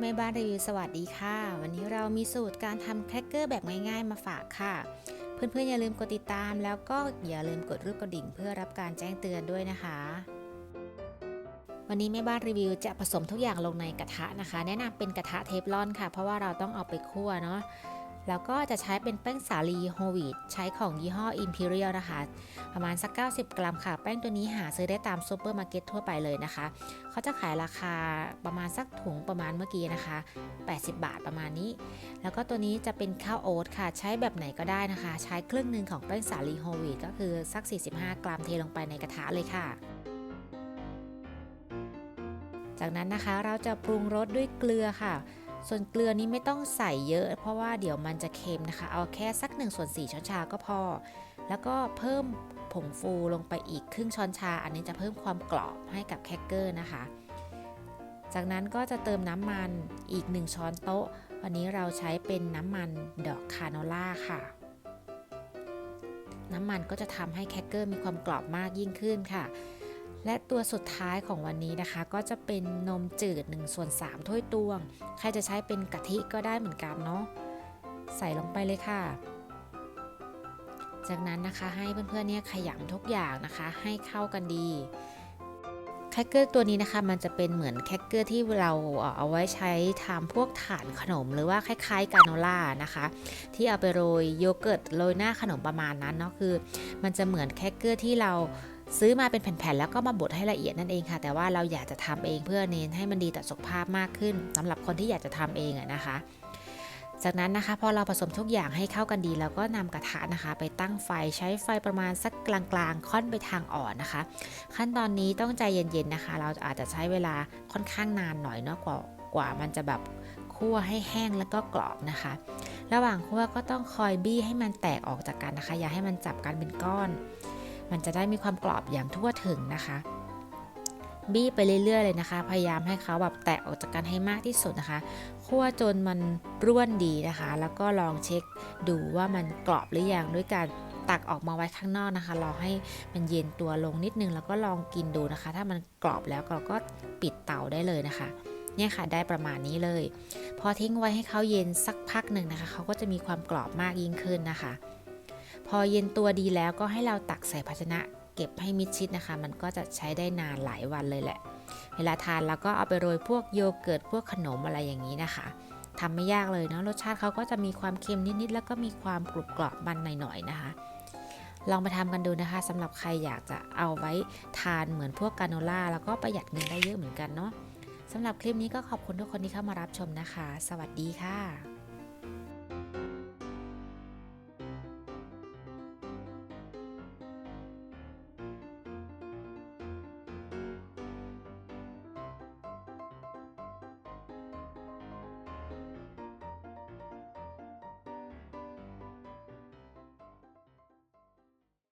แม่บ้านรีวิวสวัสดีค่ะ วันนี้เรามีสูตรการทำแครกเกอร์แบบง่ายๆมาฝากค่ะ เพื่อนๆอย่าลืมกดติดตาม แล้วก็อย่าลืมกดรูปกระดิ่งเพื่อรับการแจ้งเตือนด้วยนะคะ วันนี้แม่บ้านรีวิวจะผสมทุกอย่างลงในกระทะนะคะ แนะนำเป็นกระทะเทฟลอนค่ะ เพราะว่าเราต้องเอาไปคั่วเนาะ แล้วก็จะใช้เป็นแป้งสาลีโฮวีตใช้ของยี่ห้อ Imperial นะคะ ประมาณสัก 90 กรัมค่ะ แป้งตัวนี้หาซื้อได้ตามซูเปอร์มาร์เก็ตทั่วไปเลยนะคะ เขาจะขายราคาประมาณสักถุงประมาณเมื่อกี้นะคะ 80 บาทประมาณนี้ แล้วก็ตัวนี้จะเป็นข้าวโอ๊ตค่ะ ใช้แบบไหนก็ได้นะคะ ใช้ครึ่งหนึ่งของแป้งสาลีโฮวีตก็คือสัก 45 กรัมเทลงไปในกระทะเลยค่ะจากนั้นนะคะเราจะปรุงรสด้วยเกลือค่ะ ส่วนเกลือนี้ไม่ต้องใส่เยอะ เพราะว่าเดี๋ยวมันจะเค็มนะคะ เอาแค่สัก1ส่วน4ช้อนชาก็พอ แล้วก็เพิ่มผงฟูลงไปอีกครึ่งช้อนชา อันนี้จะเพิ่มความกรอบให้กับแครกเกอร์นะคะ จากนั้นก็จะเติมน้ำมันอีก 1 ช้อนโต๊ะ วันนี้เราใช้เป็นน้ำมันดอกคาโนล่าค่ะ น้ำมันก็จะทำให้แครกเกอร์มีความกรอบมากยิ่งขึ้นค่ะ และตัวสุดท้ายของวันนี้นะคะ ก็จะเป็นนมจืด1ส่วน3ถ้วยตวง ใครจะใช้เป็นกะทิก็ได้เหมือนกันเนาะใส่ลงไปเลยค่ะ จากนั้นนะคะให้เพื่อนๆเนี่ยขยำทุกอย่างนะคะให้เข้ากันดีแครกเกอร์ตัวนี้นะคะมันจะเป็นเหมือนแครกเกอร์ที่เราเอาไว้ใช้ทำพวกฐานขนมหรือว่าคล้ายๆกาโนล่านะคะ ที่เอาไปโรยโยเกิร์ตโรยหน้าขนมประมาณนั้นเนาะคือ มันจะเหมือนแครกเกอร์ที่เรา ซื้อมาเป็นแผ่นๆแล้วก็มาบดให้ละเอียดนั่นเองค่ะ แต่ว่าเราอยากจะทำเองเพื่อเน้นให้มันดีต่อสุขภาพมากขึ้นสำหรับคนที่อยากจะทำเองอะนะคะ จากนั้นนะคะพอเราผสมทุกอย่างให้เข้ากันดีแล้วก็นำกระทะนะคะ ไปตั้งไฟใช้ไฟประมาณสักกลางๆ ค่อนไปทางอ่อนนะคะ ขั้นตอนนี้ต้องใจเย็นๆนะคะ เราอาจจะใช้เวลาค่อนข้างนานหน่อยเนาะกว่ากว่ามันจะแบบคั่วให้แห้งแล้วก็กรอบนะคะ ระหว่างคั่วก็ต้องคอยบี้ให้มันแตกออกจากกันนะคะ อย่าให้มันจับกันเป็นก้อน มันจะได้มีความกรอบอย่างทั่วถึงนะคะ บี้ไปเรื่อยๆเลยนะคะ พยายามให้เขาแบบแตกออกจากกันให้มากที่สุดนะคะคั่วจนมันร่วนดีนะคะ แล้วก็ลองเช็คดูว่ามันกรอบหรือยังด้วยการตักออกมาไว้ข้างนอกนะคะ รอให้มันเย็นตัวลงนิดนึง แล้วก็ลองกินดูนะคะ ถ้ามันกรอบแล้วเราก็ปิดเตาได้เลยนะคะ เนี่ยค่ะได้ประมาณนี้เลย พอทิ้งไว้ให้เขาเย็นสักพักหนึ่งนะคะ เขาก็จะมีความกรอบมากยิ่งขึ้นนะคะ พอเย็นตัวดีแล้วก็ให้เราตักใส่ภาชนะ เก็บให้มิดชิดนะคะ มันก็จะใช้ได้นานหลายวันเลยแหละ เวลาทานเราก็เอาไปโรยพวกโยเกิร์ตพวกขนมอะไรอย่างนี้นะคะทำไม่ยากเลยเนาะรสชาติเขาก็จะมีความเค็มนิดๆแล้วก็มีความกรุบกรอบมันหน่อยๆนะคะ ลองไปทำกันดูนะคะสำหรับใครอยากจะเอาไว้ทานเหมือนพวกกาโนล่าแล้วก็ประหยัดเงินได้เยอะเหมือนกันเนาะสำหรับคลิปนี้ก็ขอบคุณทุกคนที่เข้ามารับชมนะคะ สวัสดีค่ะ